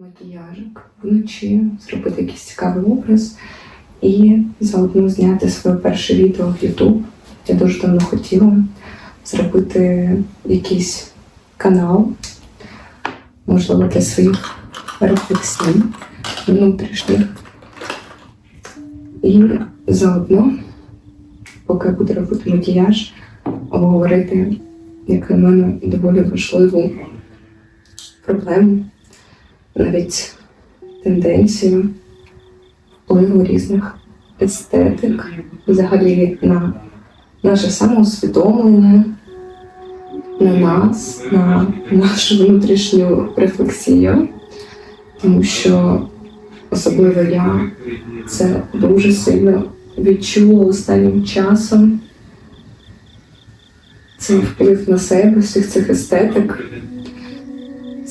макіяжик вночі, зробити якийсь цікавий образ і заодно зняти своє перше відео в YouTube. Я дуже давно хотіла зробити якийсь канал, можливо, для своїх рефлексій внутрішніх. І заодно, поки я буду робити макіяж, обговорити, як на мене, доволі важливу проблему, навіть тенденцію впливу різних естетик, взагалі на наше самоусвідомлення, на нас, на нашу внутрішню рефлексію, тому що особливо я це дуже сильно відчула останнім часом. Цей вплив на себе всіх цих естетик.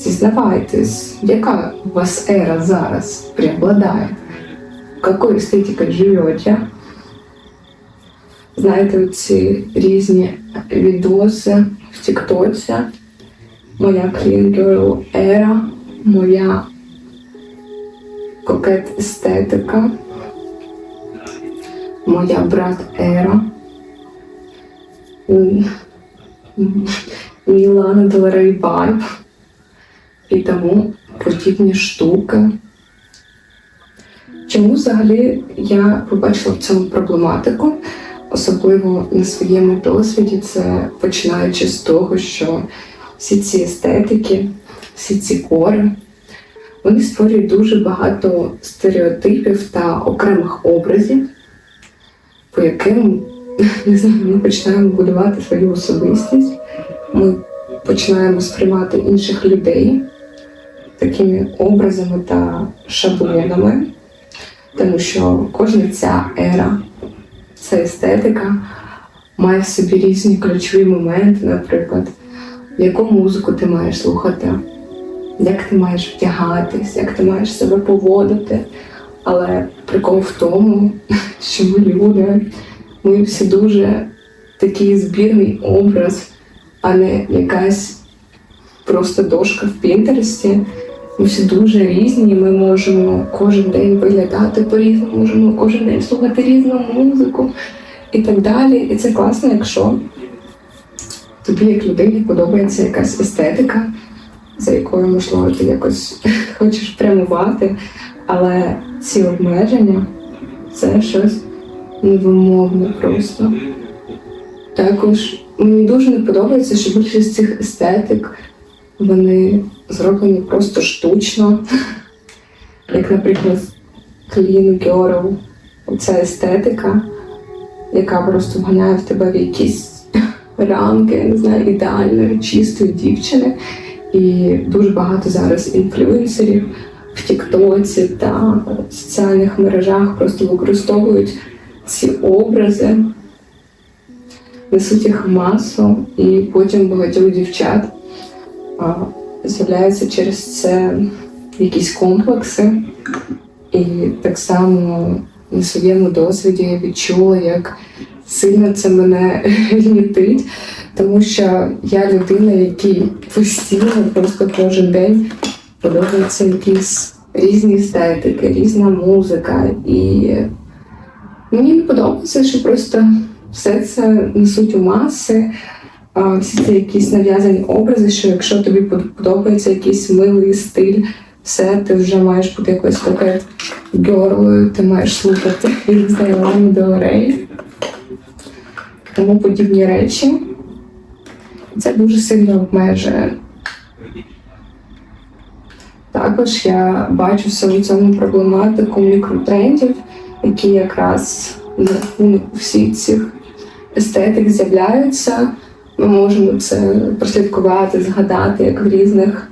Зізнавайтесь, яка у вас ера зараз преобладає? Какой естетикой живете? Знаєте, ці різні відоси в Тіктоці, моя girl ера, моя кокет естетика, моя брат ера, Мілана Деларей Вайб і тому подібні штуки. Чому взагалі я побачила в цьому проблематику, особливо на своєму досвіді, це починаючи з того, що всі ці естетики, всі ці кори, вони створюють дуже багато стереотипів та окремих образів, по яким не знаю, ми починаємо будувати свою особистість, ми починаємо сприймати інших людей такими образами та шаблонами, тому що кожна ця ера, ця естетика має в собі різні ключові моменти, наприклад, яку музику ти маєш слухати, як ти маєш вдягатись, як ти маєш себе поводити. Але прикол в тому, що ми люди, ми всі дуже такий збірний образ, а не якась просто дошка в Пінтересті. Ми всі дуже різні, ми можемо кожен день виглядати по-різному, можемо кожен день слухати різну музику і так далі. І це класно, якщо тобі як людині подобається якась естетика, за якою, можливо, ти якось хочеш прямувати, але ці обмеження це щось невимовне просто. Також мені дуже не подобається, що більшість цих естетик вони зроблені просто штучно. Як, наприклад, Clean Girl, ця естетика, яка просто вганяє в тебе в якісь рамки, не знаю, ідеальної, чистої дівчини. І дуже багато зараз інфлюенсерів в Тіктоці та в соціальних мережах просто використовують ці образи, несуть їх масу, і потім багатьох дівчат з'являються через це якісь комплекси. І так само на своєму досвіді я відчула, як сильно це мене гнітить, тому що я людина, якій постійно просто кожен день подобаються якісь різні естетики, різна музика. І мені не подобається, що просто все це несуть у маси. Всі ці якісь нав'язані образи, що якщо тобі подобається якийсь милий стиль, все, ти вже маєш бути якоюсь кокет гьорлою, ти маєш слухати я не знаю, Лану Рей, тому подібні речі. Це дуже сильно обмежує. Також я бачу в собі цьому проблематику мікротрендів, які якраз за рахунок всіх цих естетик з'являються. Ми можемо це прослідкувати, згадати, як в різних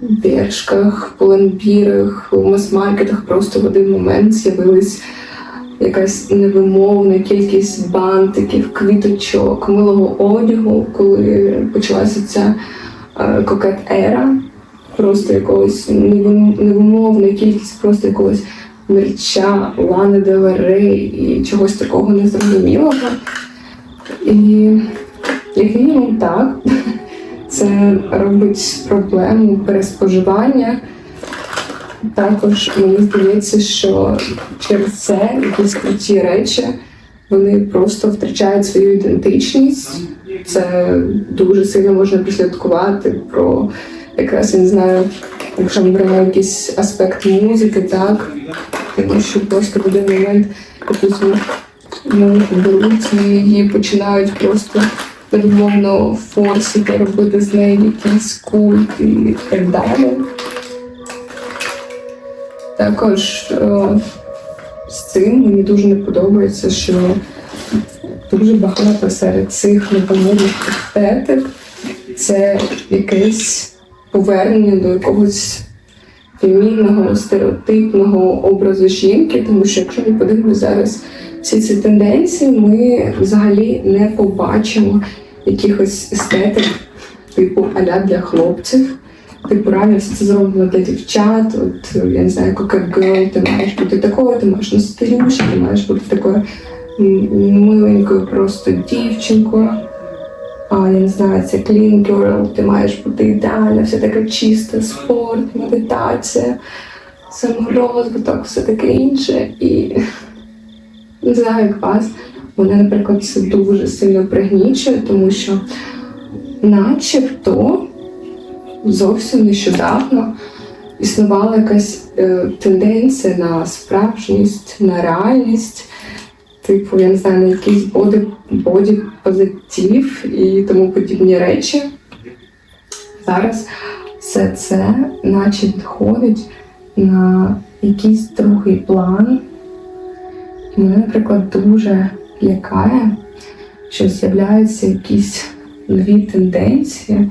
бершках, пуленбірах, у мас-маркетах просто в один момент з'явилась якась невимовна кількість бантиків, квіточок, милого одягу, коли почалася ця е, кокет-ера, просто якогось невимовна кількість просто якогось мерча, Лани Деларей і чогось такого незрозумілого. І мінімум так, це робить проблему переспоживання також мені здається, що через це якісь круті речі вони просто втрачають свою ідентичність. Це дуже сильно можна прослідкувати про якраз я не знаю, якщо ми беремо якийсь аспект музики, так тому що просто в момент якусь беруть і її починають просто невмовно форсити, робити з неї якийсь культ і так далі. Також е, з цим мені дуже не подобається, що дуже багато серед цих непомірних естетик це якесь повернення до якогось фемінного, стереотипного образу жінки, тому що якщо ми подивимося зараз всі ці тенденції, ми взагалі не побачимо якихось естетик, типу аля для хлопців. Типу, реально це зроблено для дівчат. От я не знаю, як girl, ти маєш бути такою, ти маєш носити рюші, ти маєш бути такою миленькою просто дівчинкою. А я не знаю, це clean girl, ти маєш бути ідеальна, все таке чисте, спорт, медитація, саморозвиток, все таке інше. І не знаю, як вас. Мене, наприклад, це дуже сильно пригнічує, тому що начебто зовсім нещодавно існувала якась е, тенденція на справжність, на реальність, типу, я не знаю, на якийсь боді, боді позитив і тому подібні речі. Зараз все це наче відходить на якийсь другий план. І мене, наприклад, дуже лякає, що з'являються якісь нові тенденції,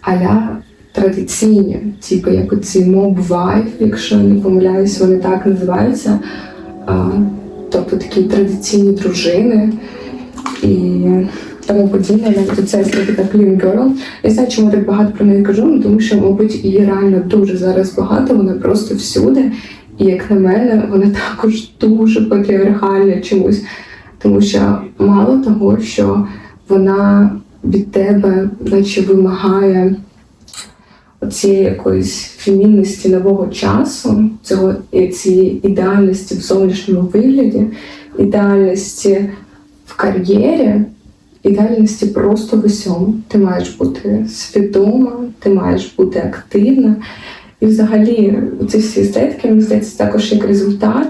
аля традиційні, типу як оці моб вайф, якщо не помиляюсь, вони так називаються. А, тобто такі традиційні дружини і тому подібне, навіть це естетика Clean Girl. Я знаю, чому так багато про неї кажу, ну, тому що, мабуть, її реально дуже зараз багато, вона просто всюди. І як на мене, вона також дуже патріархальна чомусь, тому що мало того, що вона від тебе, наче вимагає цієї якоїсь фемінності нового часу, цього цієї ідеальності в зовнішньому вигляді, ідеальності в кар'єрі, ідеальності просто в усьому. Ти маєш бути свідома, ти маєш бути активна. І взагалі ці всі естетики, мені здається, також як результат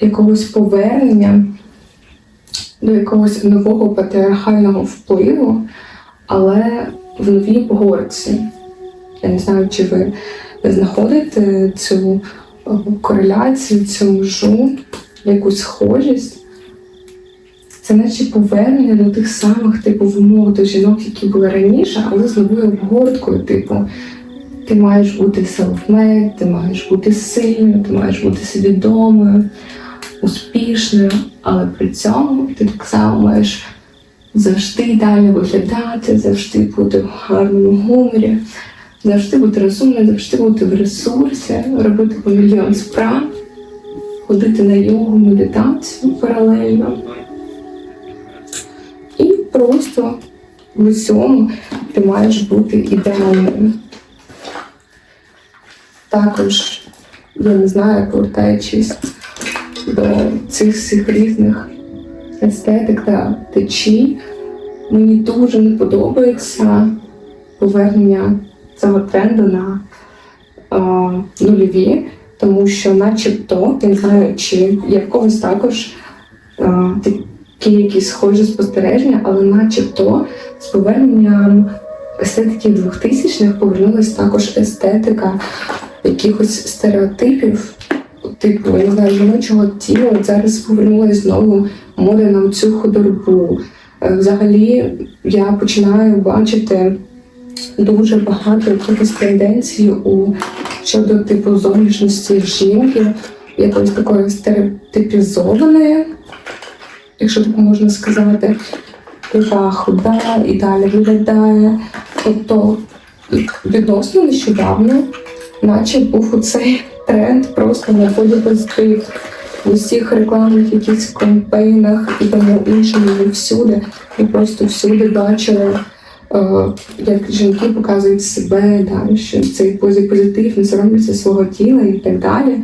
якогось повернення до якогось нового патріархального впливу, але в новій горці. Я не знаю, чи ви знаходите цю е, кореляцію, цю межу, якусь схожість. Це наче повернення до тих самих типу вимог до жінок, які були раніше, але з новою обгорткою, типу, ти маєш бути self-made, ти маєш бути сильною, ти маєш бути свідомою, успішною, але при цьому ти так само маєш завжди ідеально виглядати, завжди бути в гарному гуморі, завжди бути розумною, завжди бути в ресурсі, робити по мільйон справ, ходити на йогу, медитацію паралельно. І просто в усьому ти маєш бути ідеальним. Також, я не знаю, повертаючись до цих всіх різних естетик та течій, мені дуже не подобається повернення цього тренду на а, нульові, тому що, начебто, я не знаю, чи є в когось також а, такі якісь схожі спостереження, але начебто з поверненням естетики 2000-х повернулася також естетика якихось стереотипів, типу, я не знаю, жіночого тіла. Зараз повернулася знову мода на цю худорбу. Е, Взагалі я починаю бачити дуже багато якихось тенденцій у щодо типу зовнішності жінки, якоїсь такої стереотипізованої, якщо так можна сказати, яка худа і далі виглядає. Тобто відносно нещодавно, наче був оцей тренд просто на позитив в усіх рекламних якихось кампейнах і тому іншому і всюди. Ми просто всюди бачили е, як жінки показують себе, да, що цей позитив, не соромляться свого тіла і так далі.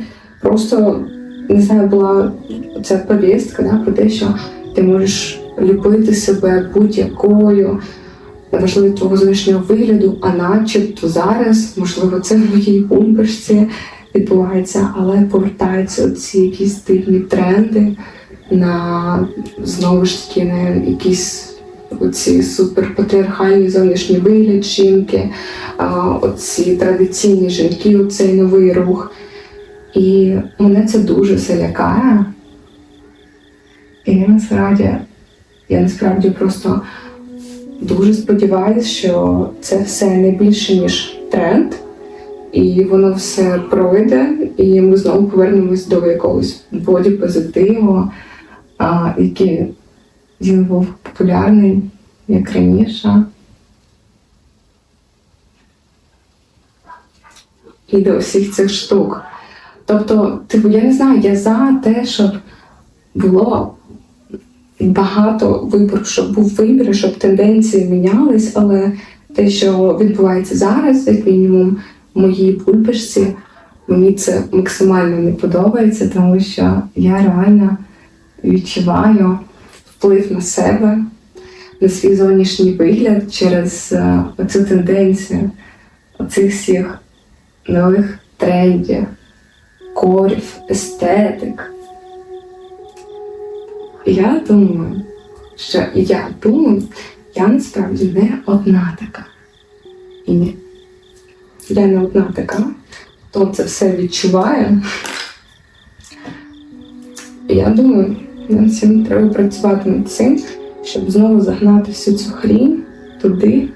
Просто не знаю, була ця повістка да, про те, що ти можеш любити себе будь-якою, неважливо твого зовнішнього вигляду, а начебто зараз, можливо, це в моїй бумбашці відбувається, але повертаються ці якісь дивні тренди на знову ж таки на якісь оці суперпатріархальні зовнішні вигляд жінки, оці традиційні жінки, оцей новий рух. І мене це дуже все лякає. І я насправді, я насправді просто дуже сподіваюся, що це все не більше, ніж тренд, і воно все пройде, і ми знову повернемось до якогось боді-позитиву, який він був популярний як раніше. І до всіх цих штук. Тобто, типу, я не знаю, я за те, щоб було багато вибору, щоб був вибір, щоб тенденції мінялись, але те, що відбувається зараз, як мінімум, моїй бульбашці, мені це максимально не подобається, тому що я реально відчуваю вплив на себе, на свій зовнішній вигляд через е, оцю тенденцію, оцих всіх нових трендів, корів, естетик. Я думаю, що я думаю, я насправді не одна така. І. Я не одна така, хто це все відчуває. Я думаю, нам всім треба працювати над цим, щоб знову загнати всю цю хрінь туди,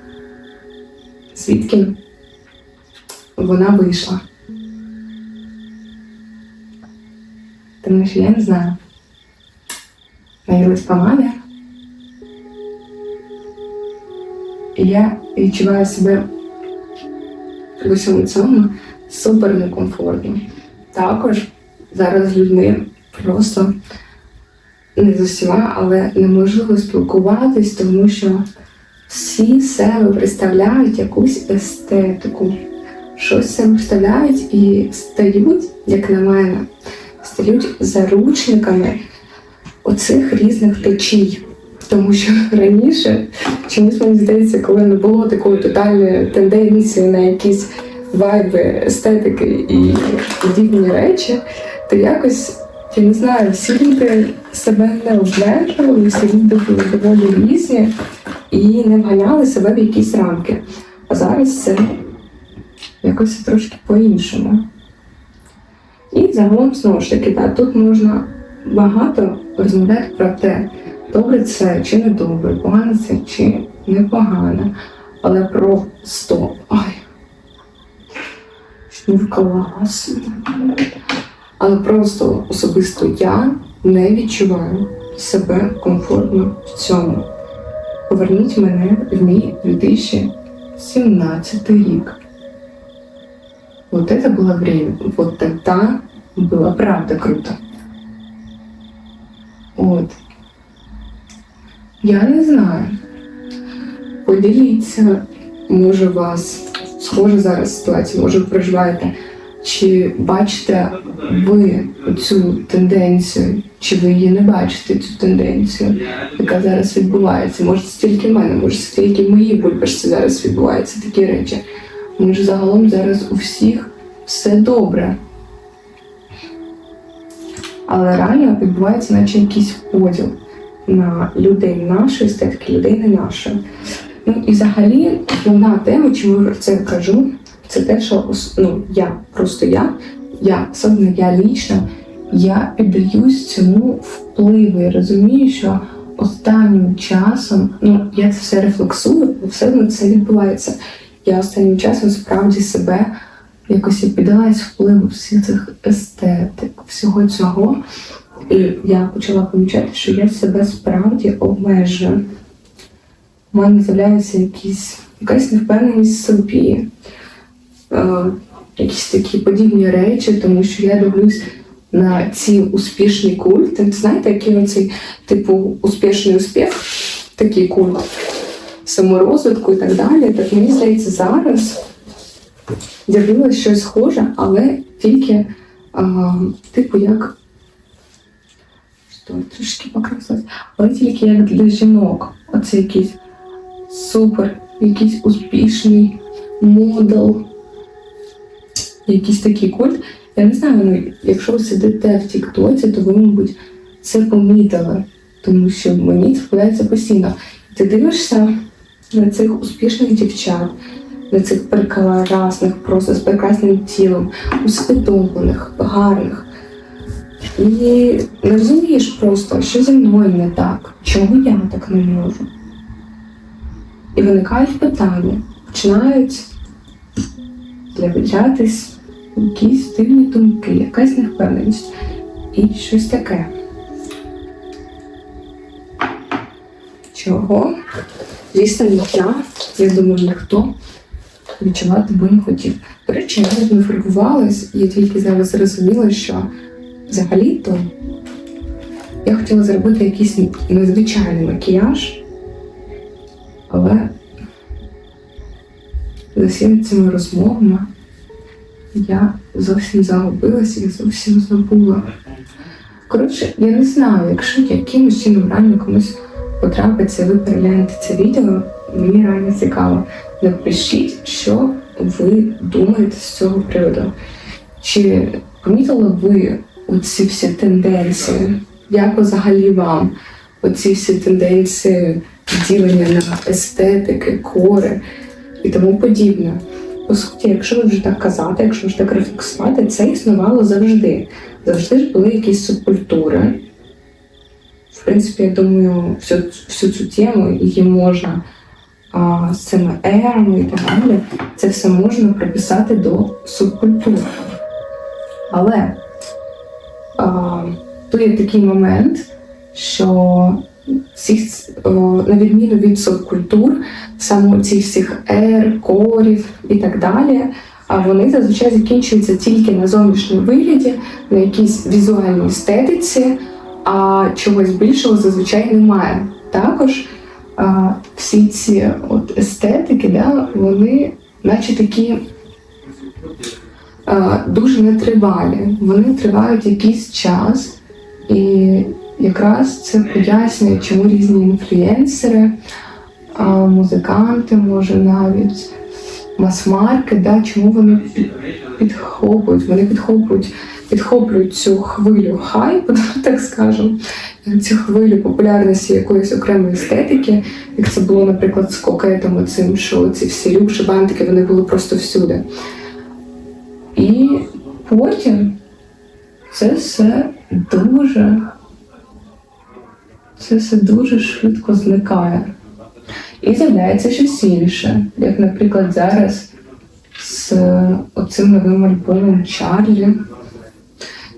звідки вона вийшла. Тому що я не знаю. Наїлась помада. І я відчуваю себе усьому цьому супер некомфортно. Також зараз людьми просто не з усіма, але неможливо спілкуватись, тому що всі себе представляють якусь естетику. Щось себе представляють і стають, як на мене, стають заручниками оцих різних течій. Тому що раніше, чомусь мені здається, коли не було такої тотальної тенденції на якісь вайби, естетики і подібні речі, то якось, я не знаю, всі люди себе не обмежували, всі люди були доволі різні і не вганяли себе в якісь рамки. А зараз це якось трошки по-іншому. І загалом, знову ж таки, так, тут можна багато розмовляти про те, добре це чи не добре, погано це чи непогано. Але просто ай, не вклалася. Але просто особисто я не відчуваю себе комфортно в цьому. Поверніть мене в мій 2017 рік. Вот это было время. Вот тогда было правда круто. От. Я не знаю. Поділіться, може, у вас схожа зараз ситуація, може, ви проживаєте. Чи бачите ви цю тенденцію, чи ви її не бачите, цю тенденцію, яка зараз відбувається? Може, це тільки в мене, може, це тільки в моїй бульбашці зараз відбуваються такі речі. Може, загалом зараз у всіх все добре. Але реально відбувається, наче якийсь поділ на людей нашої естетики, людей нашої. Ну і взагалі головна тема, чому я це кажу, це те, що ну, я, просто я, я, особливо я лічно, я піддаюсь цьому впливу. Я розумію, що останнім часом, ну я це все рефлексую, бо все одно це відбувається. Я останнім часом справді себе якось піддалась впливу всіх цих естетик, всього цього. І я почала помічати, що я себе справді обмежую. У мене з'являється якась невпевненість в собі, е, якісь такі подібні речі, тому що я дивлюсь на ці успішні культи. Знаєте, який оцей, типу, успішний успіх, такий культ. саморозвитку і так далі. Так мені здається, зараз з'явилось щось схоже, але тільки, а, типу, як. Що, трішки покрасилась, але тільки як для жінок. Оце якийсь супер, якийсь успішний модел, якийсь такий культ. Я не знаю, ну, якщо ви сидите в Тіктоці, то ви, мабуть, це помітили, тому що мені це трапляється постійно. Ти дивишся на цих успішних дівчат, на цих прекрасних, просто з прекрасним тілом, усвідомлених, гарних. І не розумієш просто, що зі мною не так, чому я так не можу. І виникають питання, починають з'являтись якісь дивні думки, якась невпевненість і щось таке. Чого? Звісно, я, я думаю, ніхто відчувати би не хотів. До речі, я не фарбувалась, я тільки зараз зрозуміла, що взагалі-то я хотіла зробити якийсь незвичайний макіяж, але за всіми цими розмовами я зовсім загубилася і зовсім забула. Коротше, я не знаю, якщо якимось чином реально комусь потрапиться, ви переглянете це відео, мені реально цікаво. Напишіть, що ви думаєте з цього приводу. Чи помітили ви оці всі тенденції? Як взагалі вам оці всі тенденції ділення на естетики, кори і тому подібне? По суті, якщо вже так казати, якщо вже так рефлексувати, це існувало завжди. Завжди ж були якісь субкультури. В принципі, я думаю, всю, всю цю тему її можна а, з цими ерами і так далі, це все можна приписати до субкультури. Але а, тут є такий момент, що всіх, о, на відміну від субкультур, саме ці всіх ер, корів і так далі, а вони зазвичай закінчуються тільки на зовнішньому вигляді, на якійсь візуальній естетиці, а чогось більшого зазвичай немає. Також а, всі ці от естетики, да, вони наче такі дуже нетривалі. Вони тривають якийсь час, і якраз це пояснює, чому різні інфлюенсери, музиканти, може навіть мас-марки, да, чому вони під- підхоплюють, вони підхоплюють, підхоплюють цю хвилю хайпу, так скажемо, цю хвилю популярності якоїсь окремої естетики, як це було, наприклад, з кокетом, цим, що ці всі рюші, бантики, вони були просто всюди. І потім це все дуже, це все дуже швидко зникає. І з'являється щось інше, як, наприклад, зараз з оцим новим альбомом Чарлі,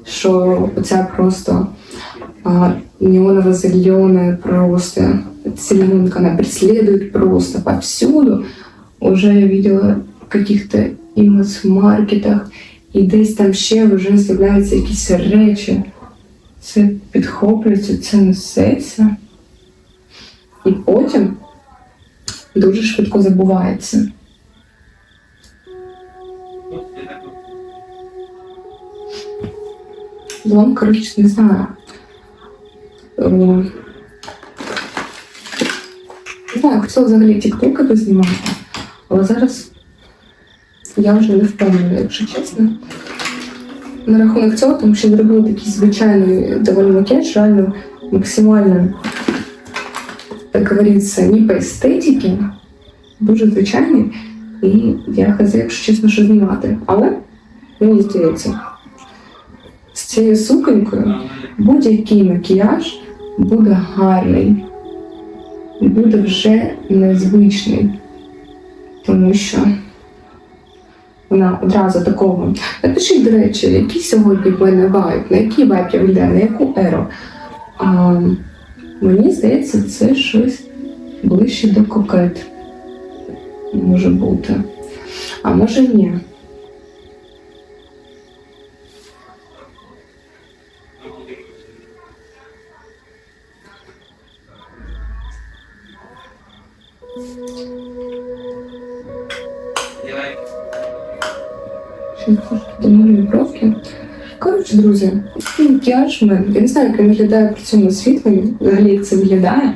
що оця просто а, неоново-зеленая просто зеленка, она преследует просто повсюду. Уже я видела каких-то і в маркетах і десь там ще вже з'являються якісь речі. Це підхоплюється, це несеться. І потім дуже швидко забувається. Вам, коротше, не знаю. Не знаю, хотіла взагалі тіктоки познімати, але зараз я вже не впевнена, якщо чесно. На рахунок цього, тому що зробила такий звичайний доволі макіяж, реально максимально, як говориться, не по естетиці, дуже звичайний. І я хз, якщо чесно, що знімати. Але мені здається, з цією суконькою будь-який макіяж буде гарний, буде вже незвичний, тому що вона одразу такого. Напишіть, до речі, який сьогодні в мене вайб, на який вайб я вийде, на яку еру. А, мені здається, це щось ближче до кокет. Може бути. А може ні. Бровки. Коротше, друзі, макіяж в мене. Я не знаю, як він виглядає при цьому освітленні, взагалі як це виглядає.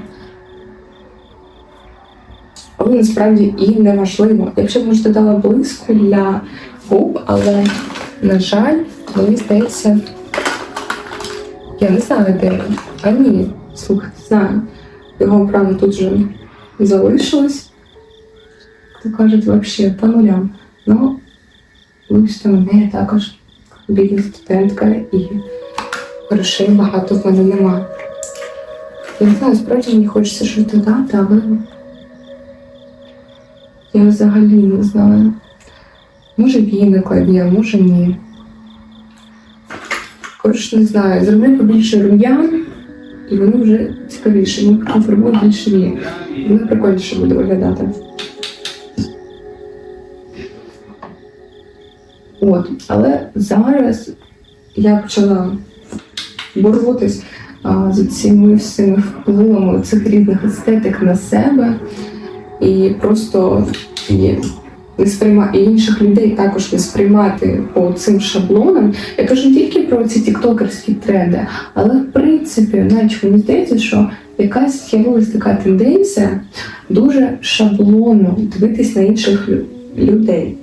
Але насправді і не важливо. Якщо б може додала блиску для губ, але, на жаль, мені здається, я не знаю, де він. А ні, слухайте, знаю. Його правда тут же залишилось. То кажуть, взагалі по нулям. Ну, вибачте мене, я також бідна студентка і грошей багато в мене нема. Я не знаю, справді мені хочеться щось додати, але я взагалі не знаю. Може віник є, може ні. Коротше, не знаю. Зроблю побільше рум'ян, і вони вже цікавіше. Ми пофарбуємо більше вії. Воно прикольніше буде виглядати. От, але зараз я почала боротись а, з цими всіми впливами цих різних естетик на себе і просто і не сприйма... і інших людей також не сприймати по цим шаблонам. Я кажу не тільки про ці тіктокерські тренди, але в принципі, навіть мені здається, що якась з'явилася така тенденція дуже шаблонно дивитись на інших людей.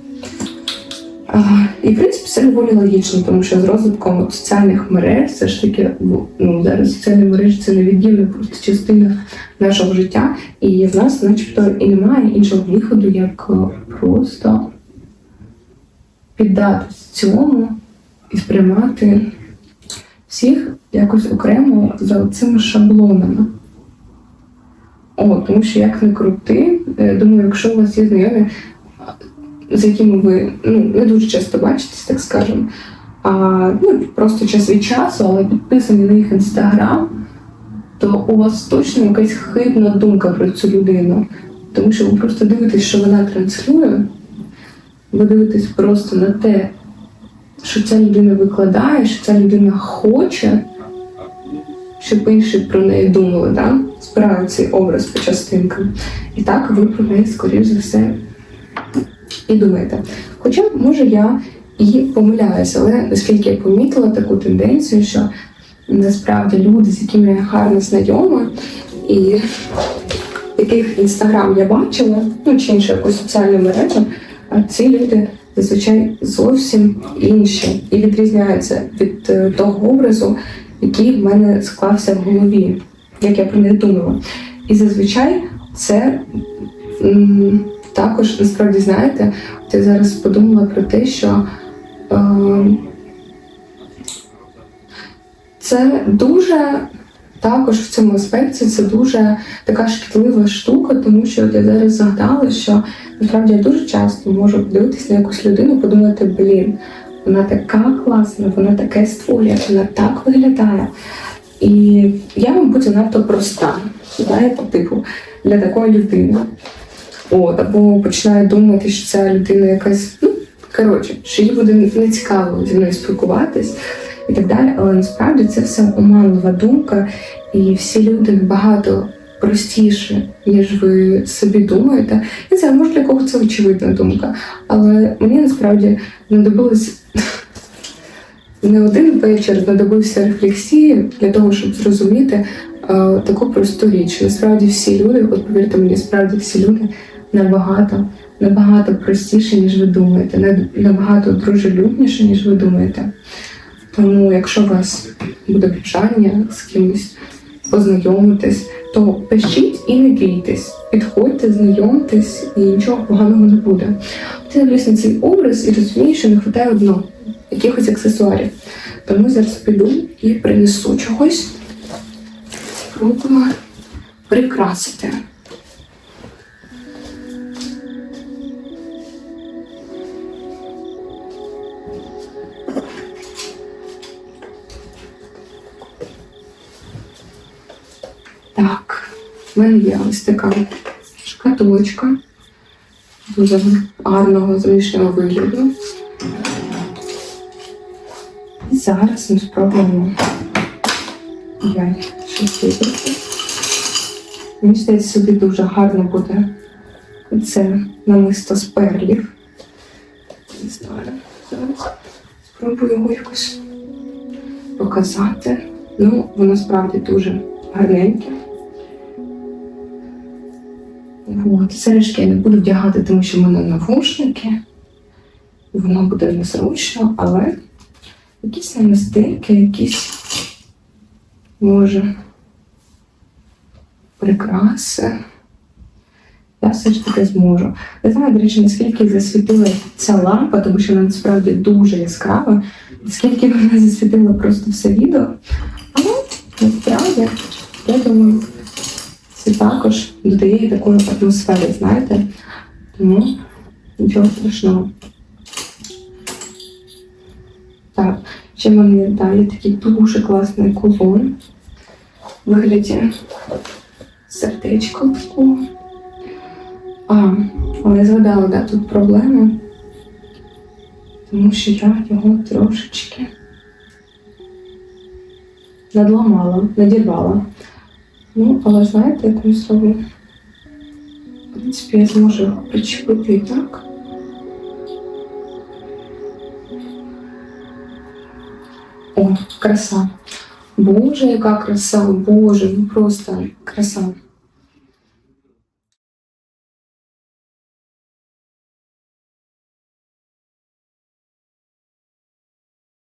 І в принципі це доволі логічно, тому що з розвитком от соціальних мереж все ж таки ну, зараз соціальні мережі це невіддільна просто частина нашого життя, і в нас, начебто, і немає іншого виходу, як е, просто піддатись цьому і сприймати всіх якось окремо за цими шаблонами. О, тому що як не крути, е, думаю, якщо у вас є знайомі, з якими ви ну, не дуже часто бачитесь, так скажемо, а ну, просто час від часу, але підписані на їх інстаграм, то у вас точно якась хибна думка про цю людину. Тому що ви просто дивитесь, що вона транслює, ви дивитесь просто на те, що ця людина викладає, що ця людина хоче, щоб інші про неї думали, да? збирають цей образ по частинкам. І так ви про неї, скоріш за все, і думаєте. Хоча, може, я і помиляюся, але наскільки я помітила таку тенденцію, що насправді люди, з якими я гарно знайома, і яких інстаграм я бачила, ну чи іншу якусь соціальну мережу, а ці люди зазвичай зовсім інші і відрізняються від е, того образу, який в мене склався в голові, як я про них думала. І зазвичай це також насправді знаєте, от я зараз подумала про те, що е, це дуже також в цьому аспекті це дуже така шкідлива штука, тому що от я зараз згадала, що насправді я дуже часто можу подивитися на якусь людину, подумати, блін, вона така класна, вона таке створює, вона так виглядає. І я, мабуть, занадто проста, знаєте, типу, для такої людини. От, або починаю думати, що ця людина якась, ну, коротше, що їй буде не цікаво зі мною спілкуватись і так далі. Але насправді це все оманлива думка, і всі люди набагато простіше, ніж ви собі думаєте. І це може для кого це очевидна думка. Але мені насправді знадобилось не один вечір, знадобився рефлексії для того, щоб зрозуміти е, таку просту річ. Насправді всі люди, от повірте мені, справді всі люди набагато, набагато простіше, ніж ви думаєте, набагато дружелюбніше, ніж ви думаєте. Тому, якщо у вас буде бажання з кимось познайомитись, то пишіть і не бійтесь. Підходьте, знайомтесь, і нічого поганого не буде. Ти дивлюсь на цей образ і розумію, що не вистачає одного якихось аксесуарів. Тому зараз піду і принесу чогось. Спробую прикрасити. Мене є ось така шкатулочка дуже гарного зовнішнього вигляду. І зараз ми спробуємо щось. Мені здається, собі дуже гарно буде це намисто з перлів. Не знаю, зараз. Спробую його якось показати. Ну, воно справді дуже гарненьке. От, сережки я не буду вдягати, тому що в мене навушники. Воно буде незручно, але якісь намистинки, якісь може прикраси. Я все ж таки зможу. Не знаю, до речі, наскільки засвітила ця лампа, тому що вона насправді дуже яскрава. Наскільки вона засвітила просто все відео. Але насправді, я думаю, це також додає такої атмосфери, знаєте? Тому нічого страшного. Так, ще в мене далі такий дуже класний кулон в вигляді сердечка такого. А, але я згадала, да, тут проблема. Тому що я його трошечки надламала, надірвала. Ну, але знаєте, як ми зроблю? В принципі, я зможу його причепити і так. О, краса. Боже, яка краса, Боже, ну просто краса.